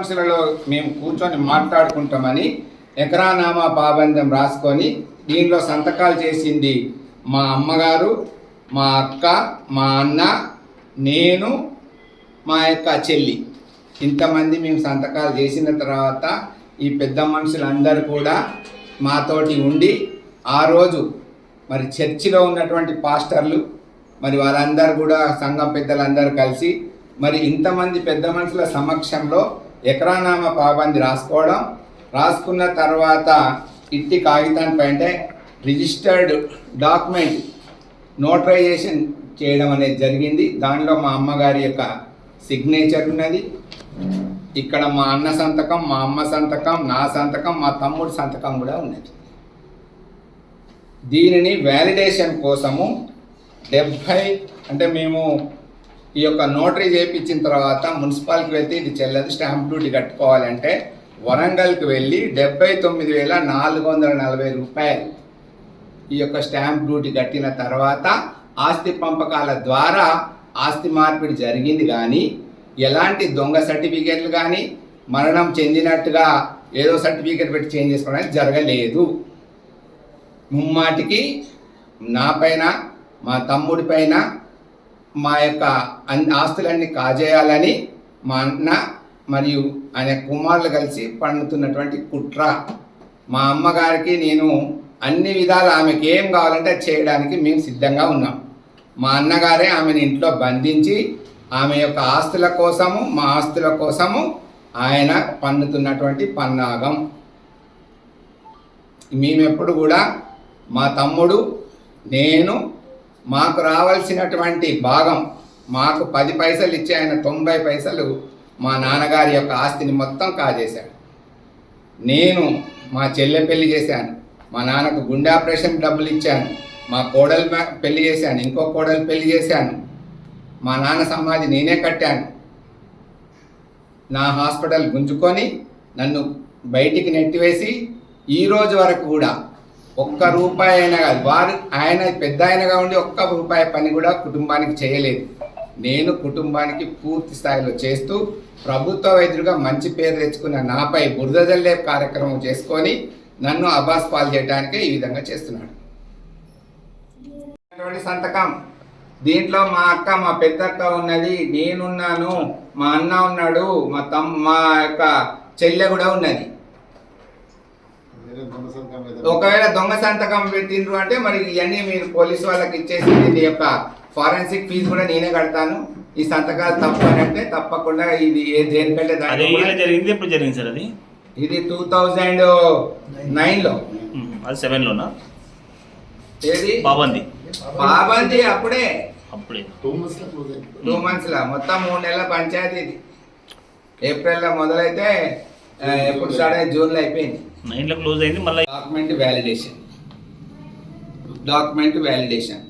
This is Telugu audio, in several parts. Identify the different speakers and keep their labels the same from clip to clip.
Speaker 1: పెద్ద మేము కూర్చొని మాట్లాడుకుంటామని ఎకరానామా పాబంధం రాసుకొని దీనిలో సంతకాలు చేసింది మా అమ్మగారు మా అక్క మా అన్న నేను మా యొక్క చెల్లి. ఇంతమంది మేము సంతకాలు చేసిన తర్వాత ఈ పెద్ద మనుషులందరూ కూడా మాతోటి ఉండి ఆ రోజు మరి చర్చిలో ఉన్నటువంటి పాస్టర్లు మరి వాళ్ళందరూ కూడా సంఘం పెద్దలందరూ కలిసి మరి ఇంతమంది పెద్ద మనుషుల సమక్షంలో ఎకరానామా పాబంది రాసుకోవడం రాసుకున్న తర్వాత ఇట్టి కాగితాన్ని అంటే రిజిస్టర్డ్ డాక్యుమెంట్ నోటరైజేషన్ చేయడం అనేది జరిగింది. దానిలో మా అమ్మగారి యొక్క సిగ్నేచర్ ఉన్నది. ఇక్కడ మా అన్న సంతకం మా అమ్మ సంతకం నా సంతకం మా తమ్ముడు సంతకం కూడా ఉన్నది. దీనిని వ్యాలిడేషన్ కోసము డెబ్భై అంటే మేము ఈ యొక్క నోటరీ చేయించిన తర్వాత మున్సిపాలిటీకి వెళ్తే ఇది చెల్లదు స్టాంప్ డ్యూటీ కట్టుకోవాలంటే వరంగల్కి వెళ్ళి డెబ్బై తొమ్మిది వేల నాలుగు వందల నలభై రూపాయలు ఈ యొక్క స్టాంప్ డ్యూటీ కట్టిన తర్వాత ఆస్తి పంపకాల ద్వారా ఆస్తి మార్పిడి జరిగింది కానీ ఎలాంటి దొంగ సర్టిఫికేట్లు కానీ మరణం చెందినట్టుగా ఏదో సర్టిఫికేట్ పెట్టి చేంజ్ చేసుకోవడానికి జరగలేదు. ముమ్మాటికి నా పైన మా తమ్ముడి పైన మా యొక్క అన్ని ఆస్తులన్నీ కాజేయాలని మా అన్న మరియు ఆయన కుమారులు కలిసి పండుతున్నటువంటి కుట్ర. మా అమ్మగారికి నేను అన్ని విధాలు ఆమెకి ఏం కావాలంటే చేయడానికి మేము సిద్ధంగా ఉన్నాం. మా అన్నగారే ఆమెను ఇంట్లో బంధించి ఆమె యొక్క ఆస్తుల కోసము మా ఆస్తుల కోసము ఆయన పండుతున్నటువంటి పన్నాగం. మేమెప్పుడు కూడా మా తమ్ముడు నేను మాకు రావాల్సినటువంటి భాగం మాకు పది పైసలు ఇచ్చి ఆయన తొంభై పైసలు మా నాన్నగారి యొక్క ఆస్తిని మొత్తం కాజేశాడు. నేను మా చెల్లె పెళ్ళి చేశాను. మా నాన్నకు గుండె ఆపరేషన్ డబ్బులు ఇచ్చాను. మా కోడలు పెళ్ళి చేశాను. ఇంకో కోడలు పెళ్ళి చేశాను. మా నాన్న సమాధి నేనే కట్టాను. నా హాస్పిటల్ గుంజుకొని నన్ను బయటికి నెట్టివేసి ఈ రోజు వరకు కూడా ఒక్క రూపాయి అయినా కాదు. వారు ఆయన పెద్ద ఆయనగా ఉండి ఒక్క రూపాయి పని కూడా కుటుంబానికి చేయలేదు. నేను కుటుంబానికి పూర్తి స్థాయిలో చేస్తూ ప్రభుత్వ వైద్యుడిగా మంచి పేరు తెచ్చుకున్న నాపై బురద జల్లే కార్యక్రమం చేసుకొని నన్ను అబాస్ పాలు చేయడానికే ఈ విధంగా చేస్తున్నాడు. అటువంటి సంతకం. దీంట్లో మా అక్క మా పెద్దక్క ఉన్నది నేనున్నాను మా అన్న ఉన్నాడు మా తమ్ మా యొక్క చెల్లె కూడా ఉన్నది. ఒకవేళ దొంగ సంతకం పెట్టిండ్రు అంటే మరి ఇవన్నీ మీరు పోలీసు వాళ్ళకి ఇచ్చేసి దీని యొక్క ఫారెన్సిక్ ఫీజు కూడా నేనే కడతాను. ఈ సంతకాలు తప్పు అని అంటే తప్పకుండా ఇది ఏ దేనికంటే
Speaker 2: జరిగింది? ఎప్పుడు జరిగింది సార్ అది?
Speaker 1: ఇది టూ థౌజండ్ నైన్లో
Speaker 2: ఉమ్, అది సెవెన్లోనా?
Speaker 1: ఏది?
Speaker 2: బాబంది.
Speaker 1: బాబంది అప్పుడే.
Speaker 2: అప్పుడే.
Speaker 1: టూ మంత్స్ లా మొత్తం మూడు నెలల పంచాయతీ ఇది. ఏప్రిల్లో మొదలైతే ఎప్పుడు స్టార్ట్ అయ్యి జూన్లో అయిపోయింది.
Speaker 2: నైన్లో క్లోజ్ అయింది మళ్ళీ
Speaker 1: document validation document validation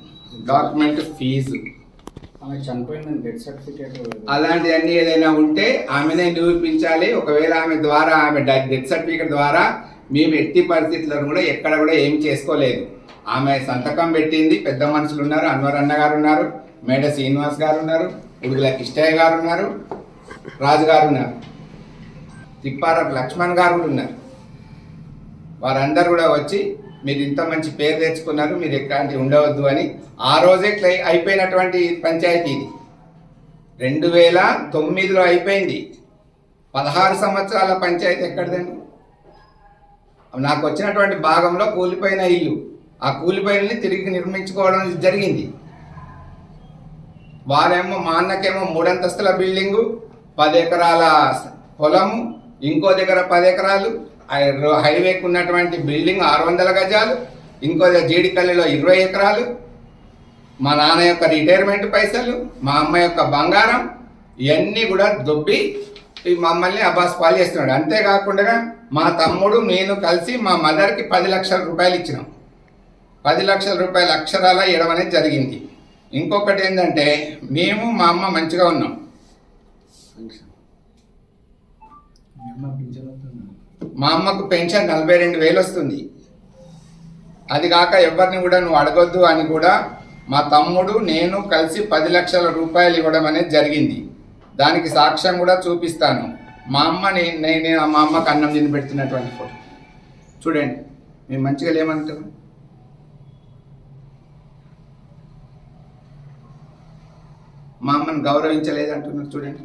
Speaker 1: document fees.
Speaker 3: ఆమె చనిపోయిందని డెత్ సర్టిఫికేట్
Speaker 1: అలాంటివన్నీ ఏదైనా ఉంటే ఆమెనే నిరూపించాలి. ఒకవేళ ఆమె ద్వారా ఆమె డెత్ సర్టిఫికేట్ ద్వారా మేము ఎట్టి పరిస్థితులను కూడా ఎక్కడ కూడా ఏం చేసుకోలేదు. ఆమె సంతకం పెట్టింది పెద్ద మనుషులు ఉన్నారు అన్వర్ అన్న గారు ఉన్నారు మేడ శ్రీనివాస్ గారు ఉన్నారు ఉడుగుల కిష్టయ్య గారు ఉన్నారు రాజు గారు ఉన్నారు తిప్పారపు లక్ష్మణ్ గారు కూడా ఉన్నారు. వారందరూ కూడా వచ్చి మీరు ఇంత మంచి పేరు తెచ్చుకున్నారు మీరు ఎట్లాంటి ఉండవద్దు అని ఆ రోజే క్లై అయిపోయినటువంటి పంచాయతీ ఇది. రెండు వేల తొమ్మిదిలో అయిపోయింది. పదహారు సంవత్సరాల పంచాయతీ ఎక్కడిదండి? నాకు వచ్చినటువంటి భాగంలో కూలిపోయిన ఇల్లు. ఆ కూలిపోయినని తిరిగి నిర్మించుకోవడం జరిగింది. వారేమో మా అన్నకేమో మూడంతస్తుల బిల్డింగు పది ఎకరాల పొలము ఇంకో దగ్గర పది ఎకరాలు హైవేకి ఉన్నటువంటి బిల్డింగ్ ఆరు వందల గజాలు ఇంకో జీడికల్లిలో ఇరవై ఎకరాలు. మా నాన్న యొక్క రిటైర్మెంట్ పైసలు మా అమ్మ యొక్క బంగారం ఇవన్నీ కూడా దొబ్బి మమ్మల్ని అబ్బాస్ పాలు చేస్తున్నాడు. అంతేకాకుండా మా తమ్ముడు నేను కలిసి మా మదర్కి పది లక్షల రూపాయలు ఇచ్చినాం. పది లక్షల రూపాయల అక్షరాల ఇవ్వడం అనేది జరిగింది. ఇంకొకటి ఏంటంటే మేము మా అమ్మ మంచిగా ఉన్నాం. మా అమ్మకు పెన్షన్ నలభై రెండు వేలు వస్తుంది. అది కాక ఎవరిని కూడా నువ్వు అడగొద్దు అని కూడా మా తమ్ముడు నేను కలిసి పది లక్షల రూపాయలు ఇవ్వడం అనేది జరిగింది. దానికి సాక్ష్యం కూడా చూపిస్తాను. మా అమ్మ నేను నేను మా అమ్మకు అన్నం తిని పెడుతున్నటువంటి ఫోటో. చూడండి మేము మంచిగా లేమంటారు. మా అమ్మని గౌరవించలేదంటున్నారు చూడండి.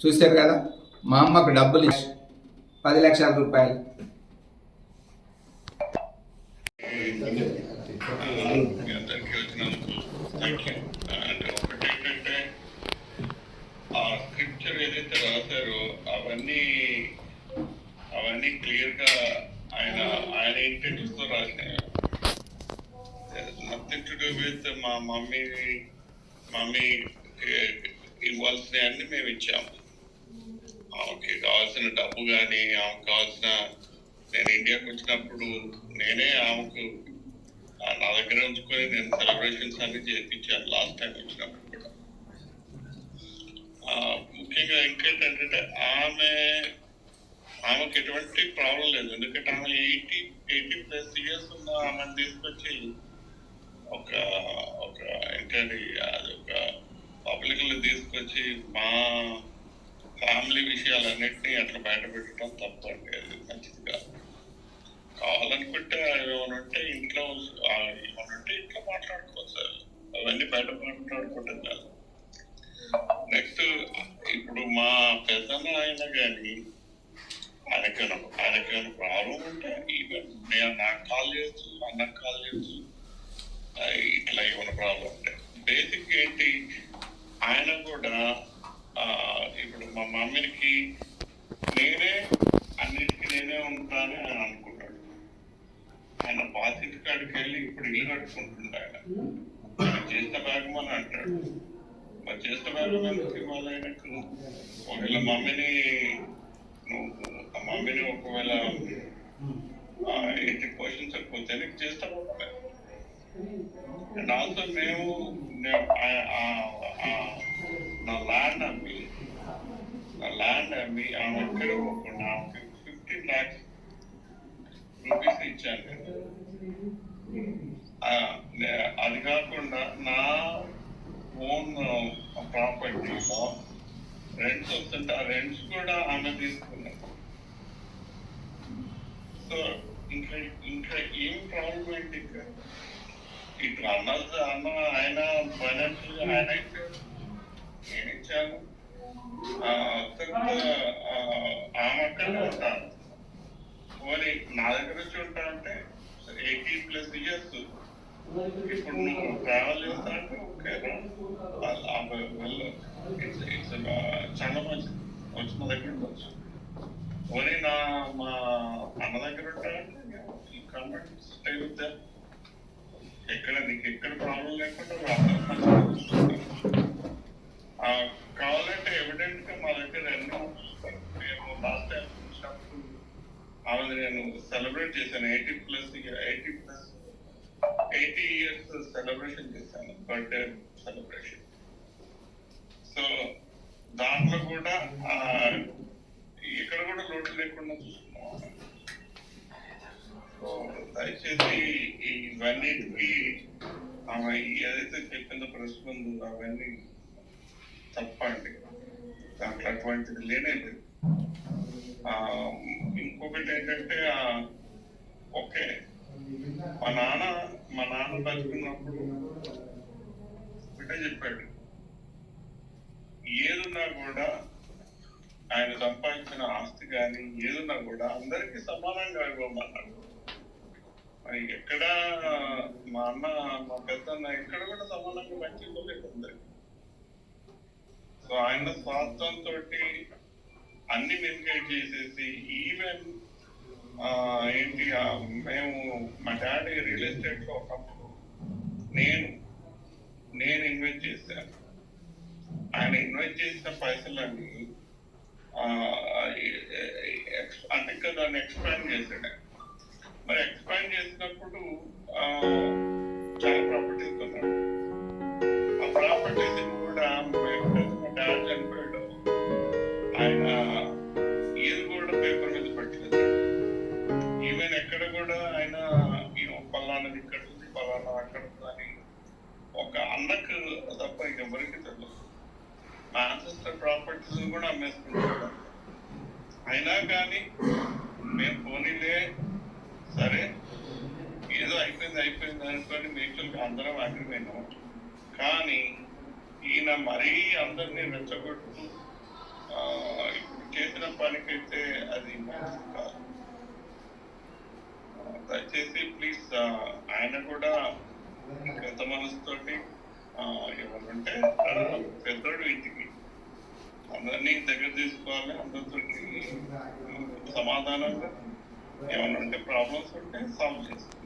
Speaker 1: చూశారు కదా మా అమ్మకు డబ్బులు ఇచ్చి పది లక్షల రూపాయలు
Speaker 4: అందరికీ వచ్చినందుకు అంటే ఆ స్క్రిప్చర్ ఏదైతే రాశారో అవన్నీ అవన్నీ క్లియర్గా ఆయన ఆయన ఇంటెన్షన్స్తో రాసినాయి నథింగ్ టు డూ విత్ మా మమ్మీ మమ్మీ ఇవ్వాల్సిన అన్ని మేము ఇచ్చాము ఆమెకి కావాల్సిన డబ్బు కానీ ఆమెకు కావాల్సిన నేను ఇండియాకి వచ్చినప్పుడు నేనే ఆమెకు నా దగ్గర ఉంచుకొని నేను సెలబ్రేషన్స్ అన్ని చేయించాను లాస్ట్ టైం వచ్చినప్పుడు కూడా. ముఖ్యంగా ఇంకేంటంటే ఆమె ఆమెకి ఎటువంటి ప్రాబ్లం లేదు. ఎందుకంటే ఆమె ఎయిటీ ఎయిటీ ప్లస్ ఇయర్స్ ఉన్న ఆమెను తీసుకొచ్చి ఒక ఒక ఏంటంటే అది ఒక పబ్లిక్ తీసుకొచ్చి మా ఫ్యామిలీ విషయాలన్నింటినీ అట్లా బయట పెట్టడం తప్పండి అది మంచిది కాదు. కావాలనుకుంటే ఏమనుంటే ఇంట్లో ఏమనుంటే ఇంట్లో మాట్లాడుకోవచ్చు సార్. అవన్నీ బయట మాట్లాడుకుంటాం కాదు. నెక్స్ట్ ఇప్పుడు మా పెద్దన్న ఆయన కానీ ఆయనకి ఆయనకి ఏమైనా ప్రాబ్లం ఉంటే ఈవెన్ నేను నాకు కాల్ చేయొచ్చు అన్నకు కాల్ చేయొచ్చు ఇట్లా ఏమైనా ప్రాబ్లం ఉంటే. బేసిక్ ఏంటి ఆయన కూడా ఇప్పుడు మా మమ్మీకి నేనే అన్నిటికీ నేనే ఉంటానని ఆయన అనుకుంటాడు. ఆయన బాధ్యత కాడికి వెళ్ళి ఇప్పుడు ఇల్లు కట్టుకుంటుండే ఆయన ఆయన చేసిన భాగం అని అంటాడు. మరి చేసిన భాగం ఎందుకు ఇవ్వాలి ఆయనకు? ఒకవేళ మమ్మీని నువ్వు ఆ మమ్మీని ఒకవేళ ఎట్టి పోషించకపోతే నీకు బాగుంటాయి అండ్ ఆల్సో మేము నా ల్యాండ్ అమ్మి నా ల్యాండ్ అమ్మి ఆమె ఎక్కడ ఆమెకి ఫిఫ్టీన్ ల్యాక్స్ రూపీస్ ఇచ్చాను. అది కాకుండా నా ఓన్ ప్రాపర్టీలో రెంట్స్ వస్తుంటే ఆ రెంట్స్ కూడా ఆమె తీసుకున్నాను సో ఇంకా ఇంకా ఏం ప్రాబ్లం ఏంటి ఇంకా? ఇప్పుడు అన్న అన్న ఆయన ఫైనాన్షియల్ ఆయన ఇచ్చాడు నేను ఇచ్చాను ఆ, ఆ, ఆమె అక్కడే ఉంటాను నా దగ్గర వచ్చి ఉంటా అంటే ఎయిటీ ప్లస్ ఇయర్స్. ఇప్పుడు నువ్వు ట్రావెల్ చేస్తా ఓకే చాలా మంచిది. వచ్చి మా దగ్గర ఉండొచ్చు. పోనీ నా మా అన్న దగ్గర ఉంటా అంటే ఈ స్టే విత్ ఎక్కడ నీకు ఎక్కడ ప్రాబ్లం లేకుండా కావాలంటే ఎవిడెంట్గా మా దగ్గర ఎన్నో మేము లాస్ట్ టైం చూసినప్పుడు ఆమె నేను సెలబ్రేట్ చేశాను. Eighty plus eighty plus eighty years celebration చేశాను. బర్త్డే సెలబ్రేషన్ సో దాంట్లో కూడా ఇక్కడ కూడా లోటు లేకుండా చూసుకున్నాం దయచేసి ఇవన్నిటికి ఆమె ఏదైతే చెప్పిందో ప్రశ్న ఉందో అవన్నీ తప్పండి. దాంట్లో అటువంటిది లేనేది ఆ, ఇంకొకటి ఏంటంటే ఓకే. మా నాన్న మా నాన్న బతుకున్నప్పుడు ఒకటే చెప్పాడు. ఏదున్నా కూడా ఆయన సంపాదించిన ఆస్తి కానీ ఏదున్నా కూడా అందరికీ సమానంగా ఇవ్వమన్నాడు. ఎక్కడ మా అన్న మా పెద్దన్న ఎక్కడ కూడా సమానంగా మంచి అందరికి. సో ఆయన స్వార్థంతో అన్ని మిస్గైడ్ చేసేసి ఈవెన్ ఏంటి మేము మా డాడీ రియల్ ఎస్టేట్లో ఒకప్పుడు నేను నేను ఇన్వెస్ట్ చేశాను. ఆయన ఇన్వెస్ట్ చేసిన పైసలన్నీ అంటే దాన్ని ఎక్స్పాండ్ చేశాడు మరి ఎక్స్పాండ్ చేసినప్పుడు చాలా ప్రాపర్టీస్ కొన్నాడు. ఆ ప్రాపర్టీస్ కూడా మేము మా చనిపోయాడు. ఆయన ఏది కూడా పేపర్ మీద పట్టింది ఈవెన్ ఎక్కడ కూడా ఆయన పలానాది ఇక్కడ ఉంది పలానా అక్కడ ఉంది అని ఒక అన్నకు తప్ప ఎవరికి తెలియదు మాంచెస్టర్ ప్రాపర్టీస్ కూడా అమ్మేసుకుంటాడు. అయినా కానీ మేము పోనీలే సరే ఏదో అయిపోయింది అయిపోయింది అనుకొని మ్యూచువల్గా అందరం అగ్రిపోయినాం కానీ ఈయన మరీ అందరినీ రెచ్చగొట్టు ఇప్పుడు చేసిన పనికైతే అది మంచిది కాదు. దయచేసి ప్లీజ్ ఆయన కూడా పెద్ద మనసుతోటి ఏమనంటే పెద్దోడు ఇంటికి. అందరినీ దగ్గర తీసుకోవాలి అందరితో సమాధానంగా ఏమైనా ఉంటే ప్రాబ్లమ్స్ ఉంటే సాల్వ్ చేసుకోవాలి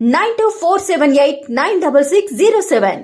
Speaker 5: Nine two four seven eight nine double six zero seven